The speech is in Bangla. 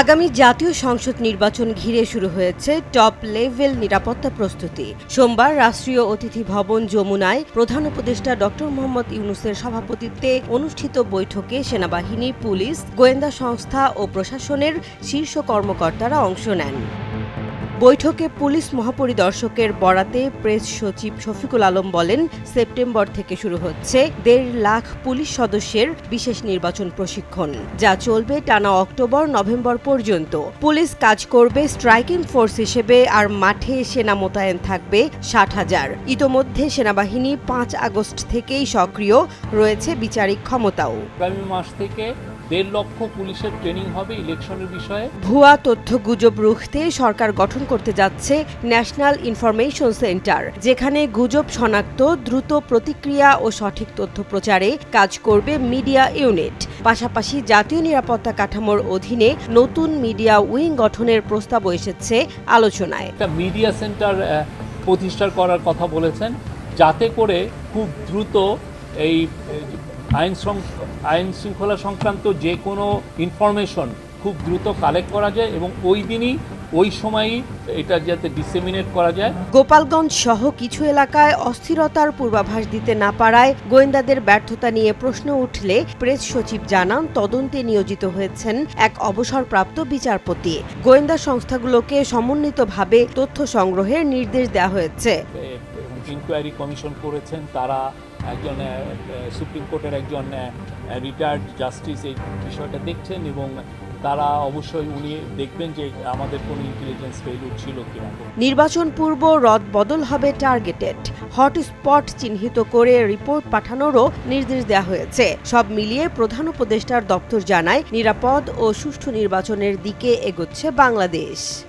আগামী জাতীয় সংসদ নির্বাচন ঘিরে শুরু হয়েছে টপ লেভেল নিরাপত্তা প্রস্তুতি। সোমবার রাষ্ট্রীয় অতিথি ভবন যমুনায় প্রধান উপদেষ্টা ডক্টর মোহাম্মদ ইউনুসের সভাপতিত্বে অনুষ্ঠিত বৈঠকে সেনাবাহিনী, পুলিশ, গোয়েন্দা সংস্থা ও প্রশাসনের শীর্ষ কর্মকর্তারা অংশ নেন। বৈঠকে পুলিশ মহাপরিদর্শকের বরাতে প্রেস সচিব শফিকুল আলম বলেন সেপ্টেম্বর থেকে শুরু হচ্ছে দেড় লাখ পুলিশ সদস্যের বিশেষ নির্বাচন প্রশিক্ষণ যা চলবে টানা অক্টোবর নভেম্বর পর্যন্ত। পুলিশ কাজ করবে স্ট্রাইকিং ফোর্স হিসেবে আর মাঠে সেনা মোতায়েন থাকবে ষাট হাজার। ইতোমধ্যে সেনাবাহিনী পাঁচ আগস্ট থেকেই সক্রিয় রয়েছে বিচারিক ক্ষমতাও। আগামী মাস থেকে দেড় লক্ষ পুলিশের ট্রেনিং হবে ইলেকশনের বিষয়ে। ভুয়া তথ্য গুজব রুখতে সরকার গঠন করতে যাচ্ছে ন্যাশনাল ইনফরমেশন সেন্টার যেখানে গুজব শনাক্ত দ্রুত প্রতিক্রিয়া ও সঠিক তথ্য প্রচারে কাজ করবে মিডিয়া ইউনিট। পাশাপাশি জাতীয় নিরাপত্তা কাঠামোর অধীনে নতুন মিডিয়া উইং গঠনের প্রস্তাবও এসেছে আলোচনায়। মিডিয়া সেন্টার প্রতিষ্ঠা করার কথা বলেছেন যাতে করে খুব দ্রুত এই, আইন আইন শৃঙ্খলা সংক্রান্ত যে কোনো ইনফরমেশন খুব দ্রুত কালেক্ট করা যায় এবং ওই দিনই ওই সময়ই এটা যাতে ডিসেমিনেট করা যায়। গোপালগঞ্জ সহ কিছু এলাকায় অস্থিরতার পূর্বাভাস দিতে না পারায় গোয়েন্দাদের ব্যর্থতা নিয়ে প্রশ্ন উঠলে প্রেস সচিব জানান তদন্তে নিয়োজিত হয়েছেন এক অবসরপ্রাপ্ত বিচারপতি। গোয়েন্দা সংস্থাগুলোকে সমন্বিতভাবে তথ্য সংগ্রহের নির্দেশ দেওয়া হয়েছে। ইনকোয়ারি কমিশন করেছেন, তারা একজন সুপ্রিম কোর্টের একজন রিটায়ার্ড জাস্টিস এই বিষয়টা দেখছেন এবং তারা অবশ্যই উনি দেখবেন যে আমাদের কোনো ইন্টেলিজেন্স ফেইলুর ছিল কিনা। নির্বাচন পূর্ব রদ বদল হবে টার্গেটেড হটস্পট চিহ্নিত করে রিপোর্ট পাঠানোরও নির্দেশ দেওয়া হয়েছে। সব মিলিয়ে প্রধান উপদেষ্টার দপ্তর জানায়, নিরাপদ ও সুষ্ঠু নির্বাচনের দিকে এগোচ্ছে বাংলাদেশ।